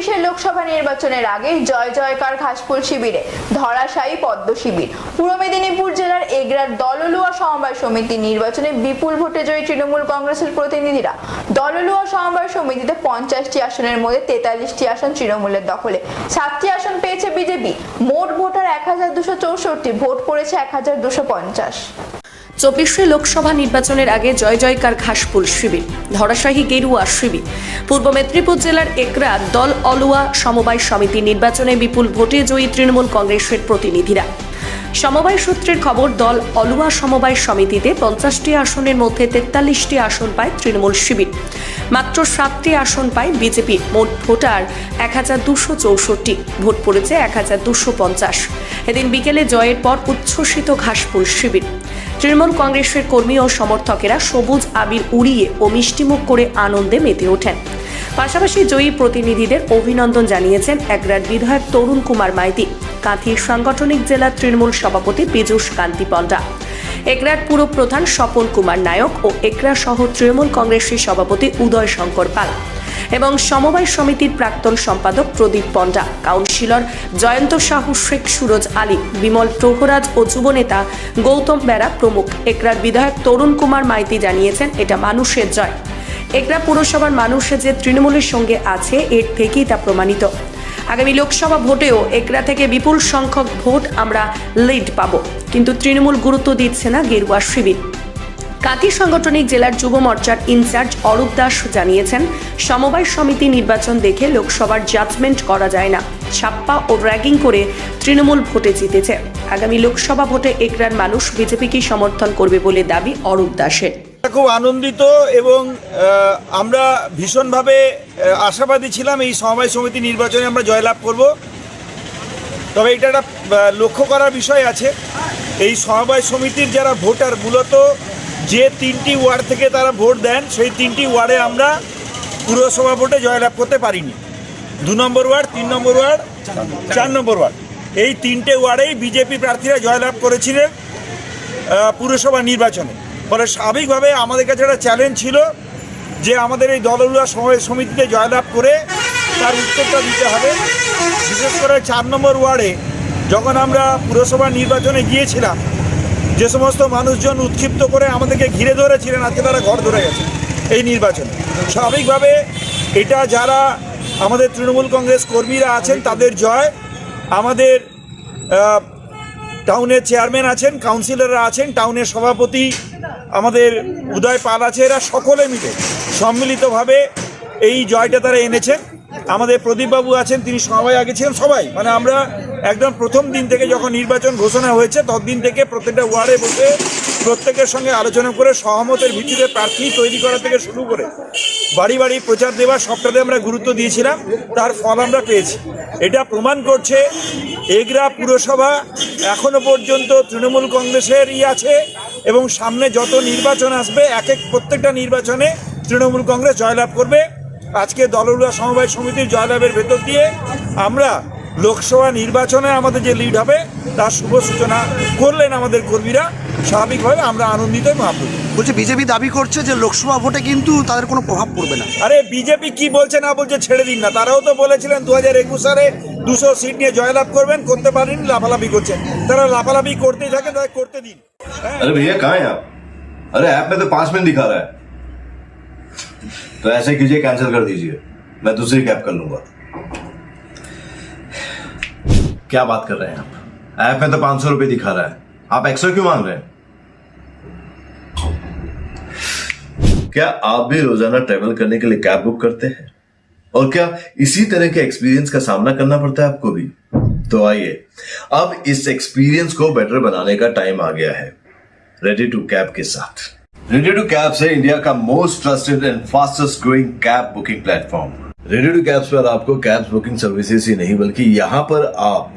চব্বিশের লোকসভা নির্বাচনের আগে জয় জয়কার ঘাসফুল শিবিরে ধরাশায়ী পদ্ম শিবির। পূর্ব মেদিনীপুর জেলার এগরার দললুয়া সমবায় সমিতি নির্বাচনে বিপুল ভোটে জয়ী তৃণমূল কংগ্রেসের প্রতিনিধিরা। দললুয়া সমবায় সমিতিতে পঞ্চাশটি আসনের মধ্যে তেতাল্লিশটি আসন তৃণমূলের দখলে। সাতটি আসন পেয়েছে বিজেপি। মোট ভোটার এক হাজার দুশো চৌষট্টি, ভোট পড়েছে এক হাজার দুশো পঞ্চাশ। চব্বিশে লোকসভা নির্বাচনের আগে জয় জয়কার ঘাসফুল শিবির ধরাশাহী গেরুয়া শিবির। পূর্ব মেদিনীপুর জেলার একরা দল অলুয়া সমবায় সমিতি নির্বাচনে বিপুল ভোটে জয়ী তৃণমূল কংগ্রেসের প্রতিনিধিরা। সমবায় সূত্রের খবর, দল অলুয়া সমবায় সমিতিতে পঞ্চাশটি আসনের মধ্যে তেতাল্লিশটি আসন পায় তৃণমূল শিবির। মাত্র সাতটি আসন পায় বিজেপি, মোট ভোটার এক হাজার দুশো চৌষট্টি, ভোট পড়েছে এক হাজার দুশো পঞ্চাশ। এদিন বিকেলে জয়ের পর উচ্ছ্বসিত ঘাসফুল শিবির। তৃণমূল কংগ্রেসের কর্মী ও সমর্থকেরা সবুজ আবির উড়িয়ে ও মিষ্টিমুখ করে আনন্দে মেতে ওঠেন। পাশাপাশি জয়ী প্রতিনিধিদের অভিনন্দন জানিয়েছেন একরাট বিধায়ক তরুণ কুমার মাইতি। কাঁথির সাংগঠনিক জেলা তৃণমূল সভাপতি পীযূষ কান্তি পণ্ডা একরাট পুর প্রধান স্বপন কুমার নায়ক ও একরা সহ তৃণমূল কংগ্রেসের সভাপতি উদয় শঙ্কর পাল। এবং সমবায় সমিতির প্রাক্তন সম্পাদক প্রদীপ পণ্ডা, কাউন্সিলর জয়ন্ত সাহু, শেখ সুরজ আলী, বিমল প্রহরাজ ও যুবনেতা গৌতম বেরা প্রমুখ। একরার বিধায়ক তরুণ কুমার মাইতি জানিয়েছেন, এটা মানুষের জয়। একরা পুরসভার মানুষ যে তৃণমূলের সঙ্গে আছে, এর থেকেই তা প্রমাণিত। আগামী লোকসভা ভোটেও একরা থেকে বিপুল সংখ্যক ভোট আমরা লিড পাব। কিন্তু তৃণমূল গুরুত্ব দিচ্ছে না গেরুয়া শিবির। কাতি সাংগঠনিক জেলার যুব মোর্চার ইনচার্জ অরূপ দাস জানিয়েছেন, সমবায় সমিতি নির্বাচন দেখে লোকসভার জাজমেন্ট করা যায় না। ছাপ্পা ও র্যাগিং করে তৃণমূল ভোটে জিতেছে। আগামী লোকসভা ভোটে একরার মানুষ বিজেপিকে সমর্থন করবে বলে দাবি অরূপ দাসের। খুব আনন্দিত এবং আমরা ভীষণভাবে আশাবাদী ছিলাম এই সমবায় সমিতি নির্বাচনে আমরা জয়লাভ করব। তবে এটা একটা লক্ষ্য করার বিষয় আছে। এই সমবায় সমিতির যারা ভোটার, মূলত যে তিনটি ওয়ার্ড থেকে তারা ভোট দেন, সেই তিনটি ওয়ার্ডে আমরা পুরসভা ভোটে জয়লাভ করতে পারিনি। দু নম্বর ওয়ার্ড, তিন নম্বর ওয়ার্ড, চার নম্বর ওয়ার্ড। এই তিনটে ওয়ার্ডেই বিজেপি প্রার্থীরা জয়লাভ করেছিলেন পুরসভা নির্বাচনে। ফলে স্বাভাবিকভাবে আমাদের কাছে একটা চ্যালেঞ্জ ছিল যে আমাদের এই দলগুলো সময় সমিতিতে জয়লাভ করে তার উত্তরটা দিতে হবে। বিশেষ করে চার নম্বর ওয়ার্ডে যখন আমরা পুরসভা নির্বাচনে গিয়েছিলাম যে সমস্ত মানুষজন উৎক্ষিপ্ত করে আমাদেরকে ঘিরে ধরেছিলেন, আজকে তারা ঘর ধরে গেছে এই নির্বাচনে। স্বাভাবিকভাবে এটা যারা আমাদের তৃণমূল কংগ্রেস কর্মীরা আছেন, তাদের জয়। আমাদের টাউনের চেয়ারম্যান আছেন, কাউন্সিলররা আছেন, টাউনের সভাপতি, আমাদের উদয় পাল আছে, এরা সকলে মিলে সম্মিলিতভাবে এই জয়টা তারা এনেছেন। আমাদের প্রদীপবাবু আছেন, তিনি সবাই আগে ছিলেন, সবাই। মানে আমরা একদম প্রথম দিন থেকে যখন নির্বাচন ঘোষণা হয়েছে, ততদিন থেকে প্রত্যেকটা ওয়ার্ডে বসে প্রত্যেকের সঙ্গে আলোচনা করে সহমতের ভিত্তিতে প্রার্থী তৈরি করা থেকে শুরু করে বাড়ি বাড়ি প্রচার দেওয়া সবটাতে আমরা গুরুত্ব দিয়েছিলাম, তার ফল আমরা পেয়েছি। এটা প্রমাণ করছে এগরা পুরসভা এখনও পর্যন্ত তৃণমূল কংগ্রেসেরই আছে এবং সামনে যত নির্বাচন আসবে, এক এক প্রত্যেকটা নির্বাচনে তৃণমূল কংগ্রেস জয়লাভ করবে। আজকে দলরুয়া সমবায় সমিতির জয়লাভের ভেতর দিয়ে আমরা লোকসভা নির্বাচনে আমাদের যে লিড হবে তার শুভ সূচনা করলেন আমাদের কর্মীরা স্বাভাবিকভাবে আমরা আনন্দিত এবং আপ্লুত বলছে বিজেপি দাবি করছে যে লোকসভা ভোটে কিন্তু তাদের কোনো প্রভাব পড়বে না আরে বিজেপি কি বলছে না বলছে ছেড়ে দিন না তারাও তো বলেছিলেন দু হাজার একুশ সালে দুশো সিট নিয়ে জয়লাভ করবেন করতে পারেনি লাফালাফি করছেন তারা লাফালাফি করতেই থাকে তাই করতে দিন হ্যাঁ अरे भैया कहाँ हैं आप अरे ऐप में तो पांच मिनट दिखा रहा है तो ऐसे कीजिए कैंसिल कर दीजिए मैं दूसरी कैब कर लूंगा क्या बात कर रहे हैं आप? ऐप में तो पाँच सौ रुपये दिखा रहा है। आप एक्स्ट्रा क्यों मांग रहे हैं? क्या आप भी रोज़ाना ट्रेवल करने के लिए कैब बुक करते हैं? और क्या इसी तरह के एक्सपीरियंस का सामना करना पड़ता है आपको भी? तो आइए, अब इस एक्सपीरियंस को बेटर बनाने का टाइम आ गया है। रेडी टू कैब के साथ। रेडी टू कैब से इंडिया का most trusted and fastest growing cab booking platform ready to cabs पर आपको कैब बुकिंग सर्विसेज़ ही नहीं, बल्कि यहाँ पर आप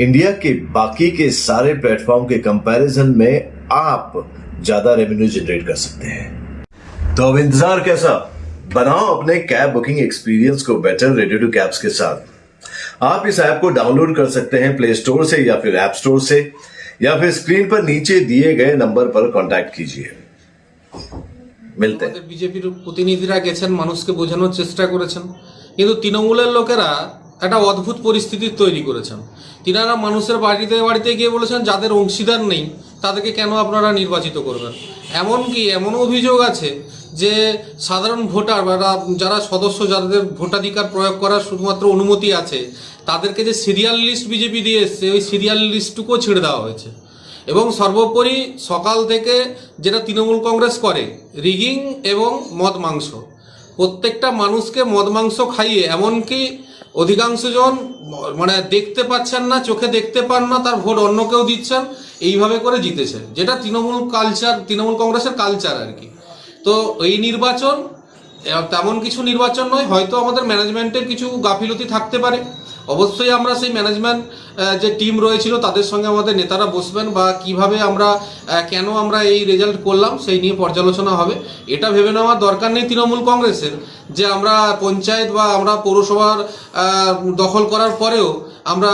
इंडिया के बाकी के सारे प्लेटफॉर्म के कंपैरिजन में आप ज्यादा रेवेन्यू जनरेट कर सकते हैं तो अब इंतजार कैसा बनाओ अपने कैब बुकिंग एक्सपीरियंस को बेटर रेडियो टू कैब्स के साथ आप इस ऐप को डाउनलोड कर सकते हैं प्ले स्टोर से या फिर ऐप स्टोर से या फिर स्क्रीन पर नीचे दिए गए नंबर पर कांटेक्ट कीजिए मिलते हैं আমাদের বিজেপির প্রতিনিধিরা গেছেন মানুষকে বোঝানোর চেষ্টা করেছেন কিন্তু তৃণমূলের লোকেরা একটা অদ্ভুত পরিস্থিতি তৈরি করেছেন। তিনারা মানুষের বাড়িতে বাড়িতে গিয়ে বলেছেন, যাদের অংশীদার নেই, তাদেরকে কেন আপনারা নির্বাচিত করবেন? এমনকি এমন অভিযোগ আছে যে, সাধারণ ভোটার বা যারা সদস্য, যাদের ভোটাধিকার প্রয়োগ করার শুধুমাত্র অনুমতি আছে, তাদেরকে যে সিরিয়াল লিস্ট বিজেপি দিয়ে এসছে, ওই সিরিয়াল লিস্টটুকুও ছেড়ে দেওয়া হয়েছে। এবং সর্বোপরি সকাল থেকে যেটা তৃণমূল কংগ্রেস করে, রিগিং এবং মদ মাংস। প্রত্যেকটা মানুষকে মদ মাংস খাইয়ে, এমনকি অধিকাংশজন মানে দেখতে পাচ্ছেন না, চোখে দেখতে পান না, তার ভোট অন্য কেউ দিচ্ছেন, এইভাবে করে জিতেছেন। যেটা তৃণমূল কালচার তৃণমূল কংগ্রেসের কালচার আর কি। তো এই নির্বাচন তেমন কিছু নির্বাচন নয়, হয়তো আমাদের ম্যানেজমেন্টের কিছু গাফিলতি থাকতে পারে। অবশ্যই আমরা সেই ম্যানেজমেন্ট যে টিম রয়েছিল, তাদের সঙ্গে আমাদের নেতারা বসবেন বা কীভাবে আমরা কেন আমরা এই রেজাল্ট করলাম সেই নিয়ে পর্যালোচনা হবে। এটা ভেবে নেওয়ার দরকার নেই তৃণমূল কংগ্রেসের যে আমরা পঞ্চায়েত বা আমরা পৌরসভার দখল করার পরেও আমরা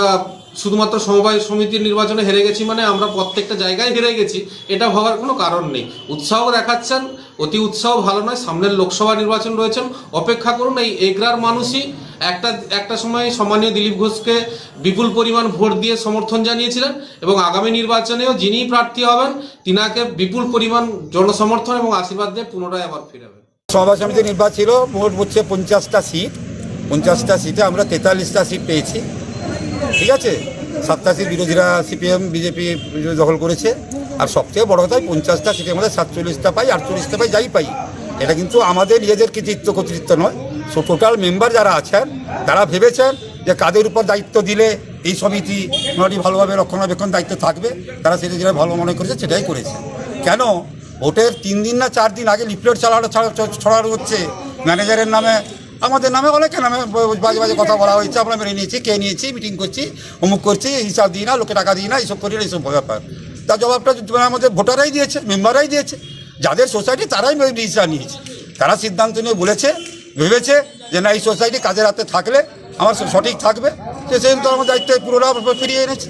শুধুমাত্র সমবায় সমিতির নির্বাচনে হেরে গেছি মানে আমরা প্রত্যেকটা জায়গায় হেরে গেছি, এটা ভাবার কোনো কারণ নেই। উৎসাহ দেখাচ্ছেন, অতি উৎসাহ ভালো নয়, সামনের লোকসভা নির্বাচন রয়েছেন। অপেক্ষা করুন, এই এগরার মানুষই একটা একটা সময় সম্মানীয় দিলীপ ঘোষকে বিপুল পরিমাণ ভোট দিয়ে সমর্থন জানিয়েছিলেন এবং আগামী নির্বাচনেও যিনি প্রার্থী হবেন, তিনাকে বিপুল পরিমাণ জনসমর্থন এবং আশীর্বাদ দিয়ে পুনরায় আবার ফিরাবেন। সভা সমিতি নির্বাচন ছিল, মোট হচ্ছে পঞ্চাশটা সিট। পঞ্চাশটা সিটে আমরা তেতাল্লিশটা সিট পেয়েছি। ঠিক আছে? সাতটা সিট বিরোধীরা সিপিএম, বিজেপি দখল করেছে। আর সবচেয়ে বড় কথা পঞ্চাশটা সিটের মধ্যে সাতচল্লিশটা পাই, আটচল্লিশটা পাই, যাই পাই। এটা কিন্তু আমাদের নিজেদের কৃতিত্ব, কর্তৃত্ব নয়। টোটাল মেম্বার যারা আছেন, তারা ভেবেছেন যে কাদের উপর দায়িত্ব দিলে এই সমিতি মোটামুটি ভালোভাবে রক্ষণাবেক্ষণ দায়িত্ব থাকবে। তারা সেটা যেটা ভালো মনে করেছে, সেটাই করেছে। কেন? ভোটের তিন দিন না চার দিন আগে লিফলেট চালানো, ছাড়া- ছড়ানো হচ্ছে। ম্যানেজারের নামে, আমাদের নামে অনেকের নামে বাজে বাজে কথা বলা হয়েছে। আমরা মেনে নিয়েছি, কে নিয়েছি মিটিং করছি, অমুক করছি, হিসাব দিই না, লোকে টাকা দিই না, এইসব করি না, এইসব ব্যাপার। তার জবাবটা আমাদের ভোটাররাই দিয়েছে মেম্বাররাই দিয়েছে। যাদের সোসাইটি তারাই ডিসিশন নিয়েছে। তারা সিদ্ধান্ত নিয়ে বলেছে ভেবেছে যে না, এই সোসাইটি কাজের হাতে থাকলে আমার সঠিক থাকবে। সেই আমার দায়িত্ব পুরোটা ফিরিয়ে এনেছে।